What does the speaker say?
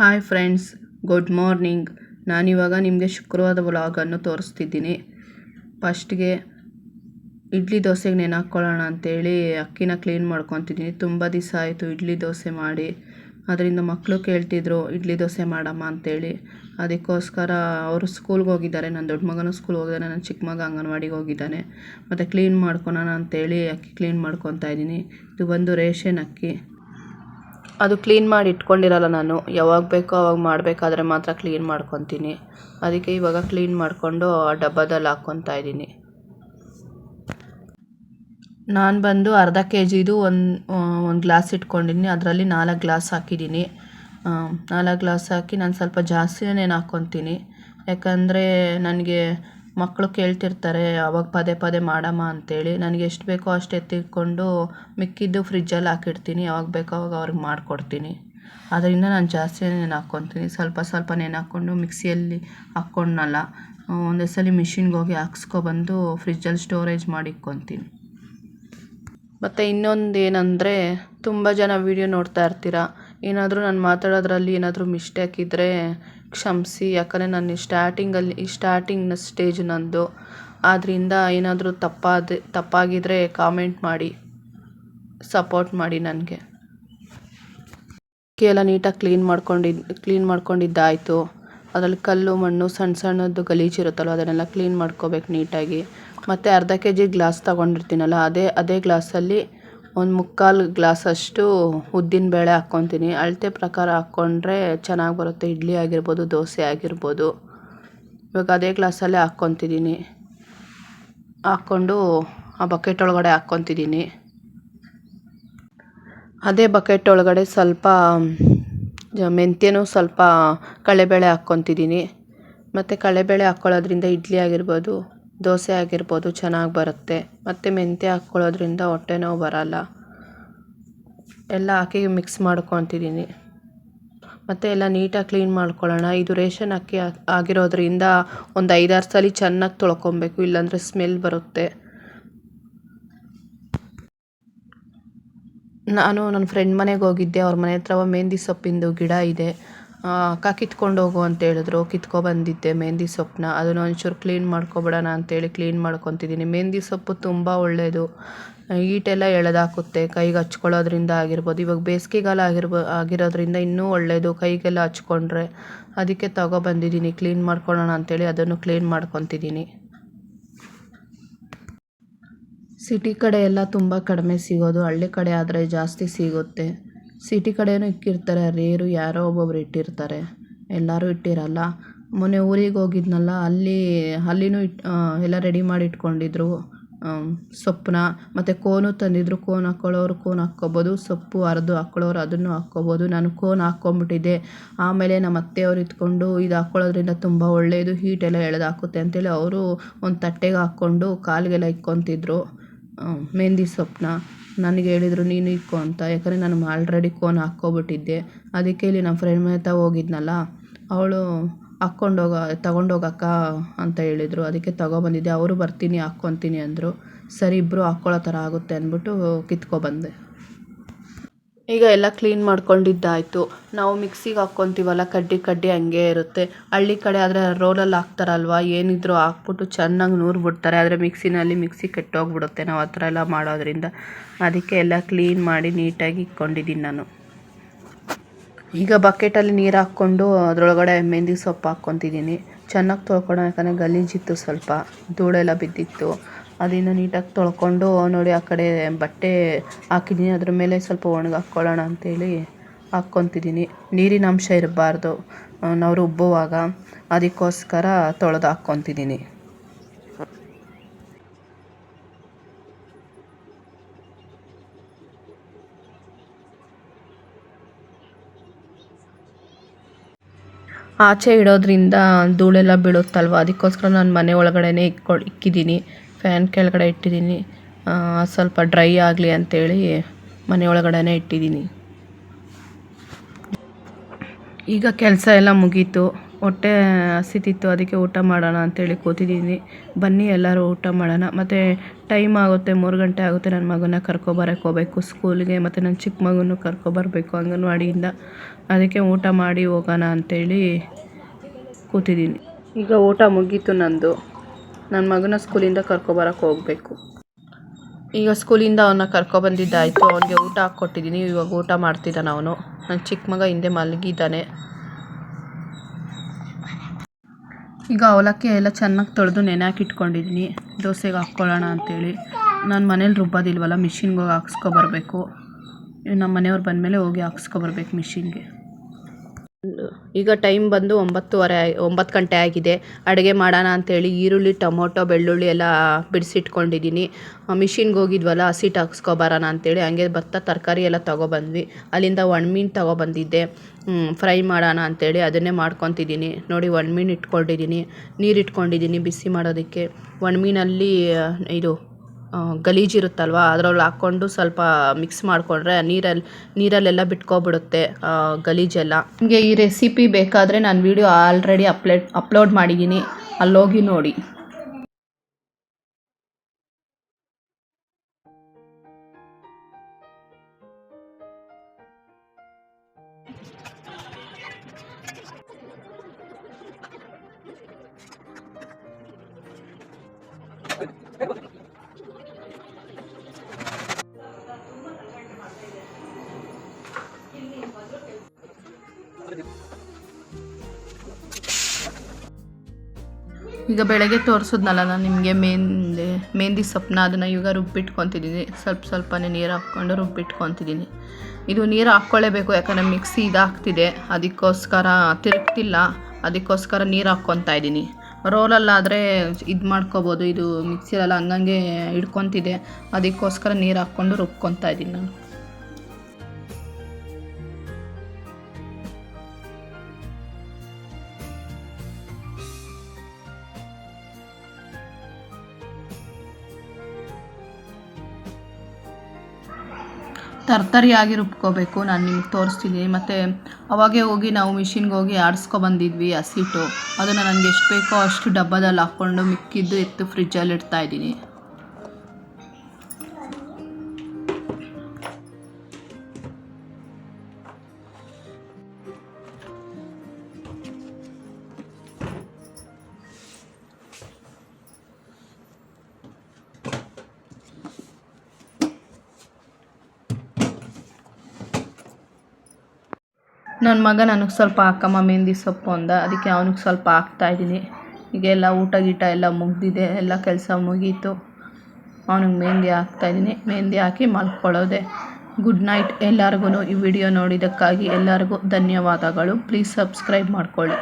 Hi friends good morning ನಾನಿವಾಗ ನಿಮಗೆ ಶುಕ್ರವಾರದ ವ್ಲಾಗನ್ನು ತೋರಿಸ್ತಿದ್ದೀನಿ. ಫಸ್ಟ್ಗೆ ಇಡ್ಲಿ ದೋಸೆಗೆ ನೆನೆ ಹಾಕ್ಕೊಳ್ಳೋಣ ಅಂತೇಳಿ ಅಕ್ಕಿನ ಕ್ಲೀನ್ ಮಾಡ್ಕೊತಿದ್ದೀನಿ. ತುಂಬ ದಿವಸ ಆಯಿತು ಇಡ್ಲಿ ದೋಸೆ ಮಾಡಿ. ಅದರಿಂದ ಮಕ್ಕಳು ಕೇಳ್ತಿದ್ರು, ಇಡ್ಲಿ ದೋಸೆ ಮಾಡಮ್ಮ ಅಂತೇಳಿ. ಅದಕ್ಕೋಸ್ಕರ ಅವರು ಸ್ಕೂಲ್ಗೆ ಹೋಗಿದ್ದಾರೆ. ನನ್ನ ದೊಡ್ಡ ಮಗನೂ ಸ್ಕೂಲ್ಗೆ ಹೋಗಿದ್ದಾನೆ ನನ್ನ ಚಿಕ್ಕ ಮಗ ಅಂಗನವಾಡಿಗೆ ಹೋಗಿದ್ದಾನೆ. ಮತ್ತು ಕ್ಲೀನ್ ಮಾಡ್ಕೊಳೋಣ ಅಂತೇಳಿ ಅಕ್ಕಿ ಕ್ಲೀನ್ ಮಾಡ್ಕೊತಾ ಇದ್ದೀನಿ. ಇದು ಬಂದು ರೇಷನ್ ಅಕ್ಕಿ. ಅದು ಕ್ಲೀನ್ ಮಾಡಿ ಇಟ್ಕೊಂಡಿರಲ್ಲ ನಾನು. ಯಾವಾಗ ಬೇಕೋ ಅವಾಗ ಮಾಡಬೇಕಾದ್ರೆ ಮಾತ್ರ ಕ್ಲೀನ್ ಮಾಡ್ಕೊತೀನಿ. ಅದಕ್ಕೆ ಇವಾಗ ಕ್ಲೀನ್ ಮಾಡಿಕೊಂಡು ಆ ಡಬ್ಬದಲ್ಲಿ ಹಾಕ್ಕೊತಾ ಇದ್ದೀನಿ. ನಾನು ಬಂದು ಅರ್ಧ ಕೆ ಜಿದು ಒಂದು ಒಂದು ಗ್ಲಾಸ್ ಇಟ್ಕೊಂಡಿದ್ದೀನಿ. ಅದರಲ್ಲಿ ನಾಲ್ಕು ಗ್ಲಾಸ್ ಹಾಕಿದ್ದೀನಿ. ನಾಲ್ಕು ಗ್ಲಾಸ್ ಹಾಕಿ ನಾನು ಸ್ವಲ್ಪ ಜಾಸ್ತಿನೇ ಹಾಕ್ಕೊತೀನಿ ಯಾಕಂದರೆ ನನಗೆ ಮಕ್ಕಳು ಕೇಳ್ತಿರ್ತಾರೆ, ಅವಾಗ ಪದೇ ಪದೇ ಮಾಡಮ್ಮ ಅಂತೇಳಿ. ನನಗೆ ಎಷ್ಟು ಬೇಕೋ ಅಷ್ಟು ಎತ್ತಿಟ್ಕೊಂಡು ಮಿಕ್ಕಿದ್ದು ಫ್ರಿಜ್ಜಲ್ಲಿ ಹಾಕಿಡ್ತೀನಿ, ಯಾವಾಗ ಬೇಕೋ ಅವಾಗ ಅವ್ರಿಗೆ ಮಾಡಿಕೊಡ್ತೀನಿ. ಅದರಿಂದ ನಾನು ಜಾಸ್ತಿ ನೆನೆ ಹಾಕ್ಕೊತೀನಿ. ಸ್ವಲ್ಪ ಸ್ವಲ್ಪ ನೆನೆ ಹಾಕ್ಕೊಂಡು ಮಿಕ್ಸಿಯಲ್ಲಿ ಹಾಕ್ಕೊಂಡ್ನಲ್ಲ, ಒಂದೇ ಸಲ ಮಿಷಿನ್ಗೆ ಹೋಗಿ ಹಾಕ್ಸ್ಕೊಬಂದು ಫ್ರಿಜ್ಜಲ್ಲಿ ಸ್ಟೋರೇಜ್ ಮಾಡಿ ಮತ್ತು ಇನ್ನೊಂದು ಏನಂದರೆ ತುಂಬ ಜನ ವೀಡಿಯೋ ನೋಡ್ತಾ ಇರ್ತೀರ. ಏನಾದರೂ ನಾನು ಮಾತಾಡೋದ್ರಲ್ಲಿ ಏನಾದರೂ ಮಿಸ್ಟೇಕ್ ಇದ್ದರೆ ಕ್ಷಮಿಸಿ, ಯಾಕಂದರೆ ನಾನು ಸ್ಟಾರ್ಟಿಂಗಲ್ಲಿ ಸ್ಟಾರ್ಟಿಂಗ್ನ ಸ್ಟೇಜ್ ನಂದು. ಆದ್ದರಿಂದ ಏನಾದರೂ ತಪ್ಪಾದ ತಪ್ಪಾಗಿದ್ದರೆ ಕಾಮೆಂಟ್ ಮಾಡಿ ಸಪೋರ್ಟ್ ಮಾಡಿ ನನಗೆ. ಎಲ್ಲ ನೀಟಾಗಿ ಕ್ಲೀನ್ ಮಾಡ್ಕೊಂಡಿದ್ದು ಕ್ಲೀನ್ ಮಾಡ್ಕೊಂಡಿದ್ದಾಯಿತು. ಅದರಲ್ಲಿ ಕಲ್ಲು, ಮಣ್ಣು ಸಣ್ಣ ಸಣ್ಣದು ಗಲೀಜಿರುತ್ತಲ್ಲ ಅದನ್ನೆಲ್ಲ ಕ್ಲೀನ್ ಮಾಡ್ಕೋಬೇಕು ನೀಟಾಗಿ ಮತ್ತು ಅರ್ಧ ಕೆ ಜಿ ಗ್ಲಾಸ್ ತೊಗೊಂಡಿರ್ತೀನಲ್ಲ, ಅದೇ ಅದೇ ಗ್ಲಾಸಲ್ಲಿ ಒಂದು ಮುಕ್ಕಾಲು ಗ್ಲಾಸಷ್ಟು ಉದ್ದಿನಬೇಳೆ ಹಾಕ್ಕೊತೀನಿ. ಅಳತೆ ಪ್ರಕಾರ ಹಾಕ್ಕೊಂಡ್ರೆ ಚೆನ್ನಾಗಿ ಬರುತ್ತೆ. ಇಡ್ಲಿ ಆಗಿರ್ಬೋದು, ದೋಸೆ ಆಗಿರ್ಬೋದು. ಇವಾಗ ಅದೇ ಗ್ಲಾಸಲ್ಲೇ ಹಾಕ್ಕೊತಿದ್ದೀನಿ. ಹಾಕ್ಕೊಂಡು ಆ ಬಕೆಟ್ ಒಳಗಡೆ ಹಾಕ್ಕೊತಿದ್ದೀನಿ. ಅದೇ ಬಕೆಟ್ ಒಳಗಡೆ ಸ್ವಲ್ಪ ಮೆಂತ್ಯನೂ ಸ್ವಲ್ಪ ಕಳೆಬೇಳೆ ಹಾಕ್ಕೊತಿದ್ದೀನಿ. ಮತ್ತು ಕಳೆಬೇಳೆ ಹಾಕ್ಕೊಳ್ಳೋದ್ರಿಂದ ಇಡ್ಲಿ ಆಗಿರ್ಬೋದು ದೋಸೆ ಆಗಿರ್ಬೋದು ಚೆನ್ನಾಗಿ ಬರುತ್ತೆ. ಮತ್ತು ಮೆಂತ್ಯ ಹಾಕ್ಕೊಳ್ಳೋದ್ರಿಂದ ಹೊಟ್ಟೆ ನೋವು ಬರಲ್ಲ. ಎಲ್ಲ ಹಾಕಿ ಮಿಕ್ಸ್ ಮಾಡ್ಕೊತಿದ್ದೀನಿ ಮತ್ತು ಎಲ್ಲ ನೀಟಾಗಿ ಕ್ಲೀನ್ ಮಾಡ್ಕೊಳ್ಳೋಣ. ಇದು ರೇಷನ್ ಅಕ್ಕಿ ಆಗಿರೋದ್ರಿಂದ ಒಂದು ಐದಾರು ಸಲ ಚೆನ್ನಾಗಿ ತೊಳ್ಕೊಬೇಕು. ಇಲ್ಲಾಂದರೆ ಸ್ಮೆಲ್ ಬರುತ್ತೆ. ನಾನು ನನ್ನ ಫ್ರೆಂಡ್ ಮನೆಗೆ ಹೋಗಿದ್ದೆ. ಅವ್ರ ಮನೆ ಹತ್ರ ಮೆಹಂದಿ ಸೊಪ್ಪಿಂದು ಗಿಡ ಇದೆ. ಅಕ್ಕ ಕಿತ್ಕೊಂಡು ಹೋಗು ಅಂತ ಹೇಳಿದ್ರು. ಕಿತ್ಕೊ ಬಂದಿದ್ದೆ ಮೆಹಂದಿ ಸೊಪ್ಪನ್ನ ಅದನ್ನು ಒಂಚೂರು ಕ್ಲೀನ್ ಮಾಡ್ಕೊಬಿಡೋಣ ಅಂತೇಳಿ ಕ್ಲೀನ್ ಮಾಡ್ಕೊತಿದ್ದೀನಿ. ಮೆಹಂದಿ ಸೊಪ್ಪು ತುಂಬ ಒಳ್ಳೆಯದು ಈಟೆಲ್ಲ ಎಳೆದಾಕುತ್ತೆ. ಕೈಗೆ ಹಚ್ಕೊಳ್ಳೋದ್ರಿಂದ ಆಗಿರ್ಬೋದು. ಇವಾಗ ಬೇಸಿಗೆಗಾಲ ಆಗಿರ್ಬೋ, ಆಗಿರೋದ್ರಿಂದ ಇನ್ನೂ ಒಳ್ಳೆಯದು ಕೈಗೆಲ್ಲ ಹಚ್ಕೊಂಡ್ರೆ. ಅದಕ್ಕೆ ತಗೊಬಂದಿದ್ದೀನಿ ಕ್ಲೀನ್ ಮಾಡ್ಕೊಳ್ಳೋಣ ಅಂತೇಳಿ ಅದನ್ನು ಕ್ಲೀನ್ ಮಾಡ್ಕೊತಿದ್ದೀನಿ. ಸಿಟಿ ಕಡೆ ಎಲ್ಲ ತುಂಬ ಕಡಿಮೆ ಸಿಗೋದು. ಹಳ್ಳಿ ಕಡೆ ಆದರೆ ಜಾಸ್ತಿ ಸಿಗುತ್ತೆ. ಸಿಟಿ ಕಡೆಯೂ ಇಕ್ಕಿರ್ತಾರೆ. ರೇರು ಯಾರೋ ಒಬ್ಬೊಬ್ರು ಇಟ್ಟಿರ್ತಾರೆ. ಎಲ್ಲರೂ ಇಟ್ಟಿರಲ್ಲ. ಮೊನ್ನೆ ಊರಿಗೆ ಹೋಗಿದ್ನಲ್ಲ, ಅಲ್ಲಿ, ಅಲ್ಲಿನೂ ಇಟ್ಟು ಎಲ್ಲ ರೆಡಿ ಮಾಡಿ ಇಟ್ಕೊಂಡಿದ್ರು. ಸೊಪ್ಪನ್ನ ಮತ್ತು ಕೋನು ತಂದಿದ್ರು. ಕೋನ್ ಹಾಕ್ಕೊಳ್ಳೋರು ಕೋನ್ ಹಾಕ್ಕೊಬೋದು, ಸೊಪ್ಪು ಅರೆದು ಹಾಕ್ಕೊಳ್ಳೋರು ಅದನ್ನು ಹಾಕ್ಕೊಬೋದು. ನಾನು ಕೋನ್ ಹಾಕ್ಕೊಂಬಿಟ್ಟಿದ್ದೆ ಆಮೇಲೆ ನಮ್ಮ ಅತ್ತೆಯವ್ರು ಇದ್ಕೊಂಡು ಇದು ಹಾಕ್ಕೊಳ್ಳೋದ್ರಿಂದ ತುಂಬ ಒಳ್ಳೆಯದು ಹೀಟೆಲ್ಲ ಎಳೆದು ಹಾಕುತ್ತೆ ಅಂತೇಳಿ ಅವರು ಒಂದು ತಟ್ಟೆಗೆ ಹಾಕ್ಕೊಂಡು ಕಾಲಿಗೆಲ್ಲ ಇಕ್ಕೊತಿದ್ರು. ಮೆಹಂದಿ ಸೊಪ್ಪನ್ನ ನನಗೆ ಹೇಳಿದ್ರು, ನೀನು ಇಕ್ಕೋ ಅಂತ. ಯಾಕಂದರೆ ನಾನು ಆಲ್ರೆಡಿ ಕೋನ್ ಹಾಕ್ಕೊಬಿಟ್ಟಿದ್ದೆ. ಅದಕ್ಕೆ ಇಲ್ಲಿ ನಮ್ಮ ಫ್ರೆಂಡ್ ಮನೆ ಹತ್ರ ಹೋಗಿದ್ನಲ್ಲ, ಅವಳು ಹಾಕ್ಕೊಂಡೋಗ, ತಗೊಂಡೋಗಕ್ಕ ಅಂತ ಹೇಳಿದರು. ಅದಕ್ಕೆ ತಗೊಬಂದಿದ್ದೆ. ಅವರು ಬರ್ತೀನಿ, ಹಾಕ್ಕೊತೀನಿ ಅಂದರು. ಸರಿ ಇಬ್ಬರು ಹಾಕ್ಕೊಳ್ಳೋ ಥರ ಆಗುತ್ತೆ ಅಂದ್ಬಿಟ್ಟು ಕಿತ್ಕೊಬಂದೆ. ಈಗ ಎಲ್ಲ ಕ್ಲೀನ್ ಮಾಡ್ಕೊಂಡಿದ್ದಾಯಿತು. ನಾವು ಮಿಕ್ಸಿಗೆ ಹಾಕ್ಕೊತೀವಲ್ಲ, ಕಡ್ಡಿ ಕಡ್ಡಿ ಹಂಗೆ ಇರುತ್ತೆ. ಹಳ್ಳಿ ಕಡೆ ಆದರೆ ರೋಲಲ್ಲಿ ಹಾಕ್ತಾರಲ್ವ? ಏನಿದ್ರೂ ಹಾಕ್ಬಿಟ್ಟು ಚೆನ್ನಾಗಿ ನೂರ್ಬಿಡ್ತಾರೆ ಆದರೆ ಮಿಕ್ಸಿನಲ್ಲಿ ಮಿಕ್ಸಿ ಕೆಟ್ಟೋಗ್ಬಿಡುತ್ತೆ ನಾವು ಆ ಥರ ಎಲ್ಲ ಮಾಡೋದ್ರಿಂದ. ಅದಕ್ಕೆ ಎಲ್ಲ ಕ್ಲೀನ್ ಮಾಡಿ ನೀಟಾಗಿ ಇಟ್ಕೊಂಡಿದ್ದೀನಿ ನಾನು. ಈಗ ಬಕೆಟಲ್ಲಿ ನೀರು ಹಾಕ್ಕೊಂಡು ಅದರೊಳಗಡೆ ಮೆಂದಿ ಸೊಪ್ಪು ಹಾಕ್ಕೊತಿದ್ದೀನಿ ಚೆನ್ನಾಗಿ ತೊಳ್ಕೊಳ್ಳೋಣ ಯಾಕಂದರೆ ಗಲೀಜಿತ್ತು ಸ್ವಲ್ಪ. ಧೂಳೆಲ್ಲ ಬಿದ್ದಿತ್ತು. ಅದನ್ನು ನೀಟಾಗಿ ತೊಳ್ಕೊಂಡು ನೋಡಿ ಆ ಕಡೆ ಬಟ್ಟೆ ಹಾಕಿದ್ದೀನಿ ಅದ್ರ ಮೇಲೆ ಸ್ವಲ್ಪ ಒಣಗಾಕ್ಕೊಳ್ಳೋಣ ಅಂತೇಳಿ ಹಾಕ್ಕೊತಿದ್ದೀನಿ ನೀರಿನ ಅಂಶ ಇರಬಾರ್ದು. ನಾವು ರುಬ್ಬುವಾಗ ಅದಕ್ಕೋಸ್ಕರ ತೊಳೆದು ಹಾಕ್ಕೊತಿದ್ದೀನಿ ಆಚೆ ಇಡೋದ್ರಿಂದ ಧೂಳೆಲ್ಲ ಬೀಳುತ್ತಲ್ವ? ಅದಕ್ಕೋಸ್ಕರ ನಾನು ಮನೆ ಒಳಗಡೆನೇ ಇಕ್ಕೊಳ್ ಇಕ್ಕಿದ್ದೀನಿ ಫ್ಯಾನ್ ಕೆಳಗಡೆ ಇಟ್ಟಿದ್ದೀನಿ. ಸ್ವಲ್ಪ ಡ್ರೈ ಆಗಲಿ ಅಂತೇಳಿ ಮನೆ ಒಳಗಡೆನೇ ಇಟ್ಟಿದ್ದೀನಿ. ಈಗ ಕೆಲಸ ಎಲ್ಲ ಮುಗೀತು. ಹೊಟ್ಟೆ ಹಸಿತಿತ್ತು, ಅದಕ್ಕೆ ಊಟ ಮಾಡೋಣ ಅಂತೇಳಿ ಕೂತಿದ್ದೀನಿ. ಬನ್ನಿ, ಎಲ್ಲರೂ ಊಟ ಮಾಡೋಣ. ಮತ್ತು ಟೈಮ್ ಆಗುತ್ತೆ, ಮೂರು ಗಂಟೆ ಆಗುತ್ತೆ. ನನ್ನ ಮಗನ ಕರ್ಕೊಬರಕ್ಕೆ ಹೋಗ್ಬೇಕು ಸ್ಕೂಲ್ಗೆ, ಮತ್ತು ನನ್ನ ಚಿಕ್ಕ ಮಗನೂ ಕರ್ಕೊಬರಬೇಕು ಅಂಗನವಾಡಿಯಿಂದ. ಅದಕ್ಕೆ ಊಟ ಮಾಡಿ ಹೋಗೋಣ ಅಂತೇಳಿ ಕೂತಿದ್ದೀನಿ. ಈಗ ಊಟ ಮುಗೀತು ನಂದು. ನನ್ನ ಮಗನ ಸ್ಕೂಲಿಂದ ಕರ್ಕೊಬರಕ್ಕೆ ಹೋಗಬೇಕು. ಈಗ ಸ್ಕೂಲಿಂದ ಅವನ್ನ ಕರ್ಕೊಬಂದಿದ್ದಾಯಿತು ಅವನಿಗೆ ಊಟ ಹಾಕ್ಕೊಟ್ಟಿದ್ದೀನಿ. ಇವಾಗ ಊಟ ಮಾಡ್ತಿದ್ದಾನೆ ಅವನು. ನನ್ನ ಚಿಕ್ಕ ಮಗ ಹಿಂದೆ ಮಲಗಿದ್ದಾನೆ. ಈಗ ಅವಲಕ್ಕಿ ಎಲ್ಲ ಚೆನ್ನಾಗಿ ತೊಳೆದು ನೆನೆ ಹಾಕಿ ಇಟ್ಕೊಂಡಿದ್ದೀನಿ. ದೋಸೆಗೆ ಹಾಕ್ಕೊಳ್ಳೋಣ ಅಂತೇಳಿ. ನಾನು ಮನೇಲಿ ರುಬ್ಬೋದಿಲ್ವಲ್ಲ ಮಿಷಿನ್ಗೆ ಹೋಗಿ ಹಾಕ್ಸ್ಕೊಬರ್ಬೇಕು ನಮ್ಮ ಮನೆಯವ್ರು ಬಂದಮೇಲೆ ಹೋಗಿ ಹಾಕ್ಸ್ಕೊಬರ್ಬೇಕು ಮಿಷಿನ್ಗೆ. ಈಗ ಟೈಮ್ ಬಂದು ಒಂಬತ್ತುವರೆ ಒಂಬತ್ತು ಗಂಟೆ ಆಗಿದೆ. ಅಡುಗೆ ಮಾಡೋಣ ಅಂಥೇಳಿ ಈರುಳ್ಳಿ, ಟೊಮೊಟೊ, ಬೆಳ್ಳುಳ್ಳಿ ಎಲ್ಲ ಬಿಡಿಸಿಟ್ಕೊಂಡಿದ್ದೀನಿ. ಮಿಷಿನ್ಗೆ ಹೋಗಿದ್ವಲ್ಲ ಹಸಿಟ್ಟು ಹಾಕ್ಸ್ಕೊಬರೋಣ ಅಂತೇಳಿ. ಹಂಗೆ ಭತ್ತ ತರಕಾರಿ ಎಲ್ಲ ತೊಗೊಬಂದ್ವಿ. ಅಲ್ಲಿಂದ ಒಣಮೀನು ತೊಗೊಬಂದಿದ್ದೆ. ಫ್ರೈ ಮಾಡೋಣ ಅಂತೇಳಿ ಅದನ್ನೇ ಮಾಡ್ಕೊತಿದ್ದೀನಿ. ನೋಡಿ ಒಣಮೀನು ಇಟ್ಕೊಂಡಿದ್ದೀನಿ. ನೀರು ಇಟ್ಕೊಂಡಿದ್ದೀನಿ ಬಿಸಿ ಮಾಡೋದಕ್ಕೆ. ಒಣಮೀನಲ್ಲಿ ಇದು ಗಲೀಜಿರುತ್ತಲ್ವ ಅದ್ರಲ್ಲಿ ಹಾಕ್ಕೊಂಡು ಸ್ವಲ್ಪ ಮಿಕ್ಸ್ ಮಾಡಿಕೊಂಡ್ರೆ ನೀರಲ್ಲಿ ನೀರಲ್ಲೆಲ್ಲ ಬಿಟ್ಕೊಬಿಡುತ್ತೆ ಗಲೀಜೆಲ್ಲ. ನಿಮಗೆ ಈ ರೆಸಿಪಿ ಬೇಕಾದರೆ ನಾನು ವೀಡಿಯೋ ಆಲ್ರೆಡಿ ಅಪ್ಲೋಡ್ ಅಪ್ಲೋಡ್ ಮಾಡಿದ್ದೀನಿ. ಅಲ್ಲೋಗಿ ನೋಡಿ. ಈಗ ಬೆಳಗ್ಗೆ ತೋರಿಸಿದ್ನಲ್ಲ, ನಾನು ನಿಮಗೆ ಮೆಹಂದಿ ಮೆಹಂದಿ ಸೊಪ್ಪನ್ನ ಅದನ್ನು ಈಗ ರುಬ್ಬಿಟ್ಕೊತಿದ್ದೀನಿ ಸ್ವಲ್ಪ ಸ್ವಲ್ಪನೇ ನೀರು ಹಾಕ್ಕೊಂಡು ರುಬ್ಬಿಟ್ಕೊತಿದ್ದೀನಿ ಇದು ನೀರು ಹಾಕ್ಕೊಳ್ಳೇಬೇಕು ಯಾಕಂದರೆ ಮಿಕ್ಸಿ ಇದಾಗ್ತಿದೆ. ಅದಕ್ಕೋಸ್ಕರ ತಿರುಗ್ತಿಲ್ಲ. ಅದಕ್ಕೋಸ್ಕರ ನೀರು ಹಾಕ್ಕೊತಾ ಇದ್ದೀನಿ ರೋಲಲ್ಲಾದರೆ ಇದು ಮಾಡ್ಕೋಬೋದು. ಇದು ಮಿಕ್ಸಿಯಲ್ಲ ಹಂಗಂಗೆ ಹಿಡ್ಕೊತಿದೆ. ಅದಕ್ಕೋಸ್ಕರ ನೀರು ಹಾಕ್ಕೊಂಡು ರುಬ್ಕೊತಾ ಇದ್ದೀನಿ ನಾನು. ತರ್ತರಿಯಾಗಿ ರುಬ್ಕೋಬೇಕು ನಾನು ನಿಮ್ಗೆ ತೋರಿಸ್ತಿದ್ದೀನಿ ಮತ್ತು ಅವಾಗೇ ಹೋಗಿ ನಾವು ಮಿಷಿನ್ಗೆ ಹೋಗಿ ಆಡಿಸ್ಕೊಬಂದಿದ್ವಿ ಹಸಿಟ್ಟು ಅದನ್ನು ನನಗೆ ಎಷ್ಟು ಬೇಕೋ ಅಷ್ಟು ಡಬ್ಬದಲ್ಲಿ ಹಾಕ್ಕೊಂಡು ಮಿಕ್ಕಿದ್ದು ಎತ್ತು ಫ್ರಿಜ್ಜಲ್ಲಿ ಇಡ್ತಾ ನನ್ನ ಮಗ ನನಗೆ ಸ್ವಲ್ಪ ಹಾಕಮ್ಮ ಮೆಹಂದಿ ಸೊಪ್ಪು ಅಂದ. ಅದಕ್ಕೆ ಅವನಿಗೆ ಸ್ವಲ್ಪ ಹಾಕ್ತಾಯಿದ್ದೀನಿ ಈಗೆಲ್ಲ ಊಟ ಗೀಟ ಎಲ್ಲ ಮುಗಿದಿದೆ. ಎಲ್ಲ ಕೆಲಸ ಮುಗೀತು. ಅವನಿಗೆ ಮೆಹಂದಿ ಹಾಕ್ತಾಯಿದ್ದೀನಿ ಮೆಹಂದಿ ಹಾಕಿ ಮಲ್ಕೊಳ್ಳೋದೆ. ಗುಡ್ ನೈಟ್ ಎಲ್ಲರಿಗೂ ಈ ವಿಡಿಯೋ ನೋಡಿದ್ದಕ್ಕಾಗಿ ಎಲ್ಲರಿಗೂ ಧನ್ಯವಾದಗಳು. ಪ್ಲೀಸ್ ಸಬ್ಸ್ಕ್ರೈಬ್ ಮಾಡ್ಕೊಳ್ಳಿ.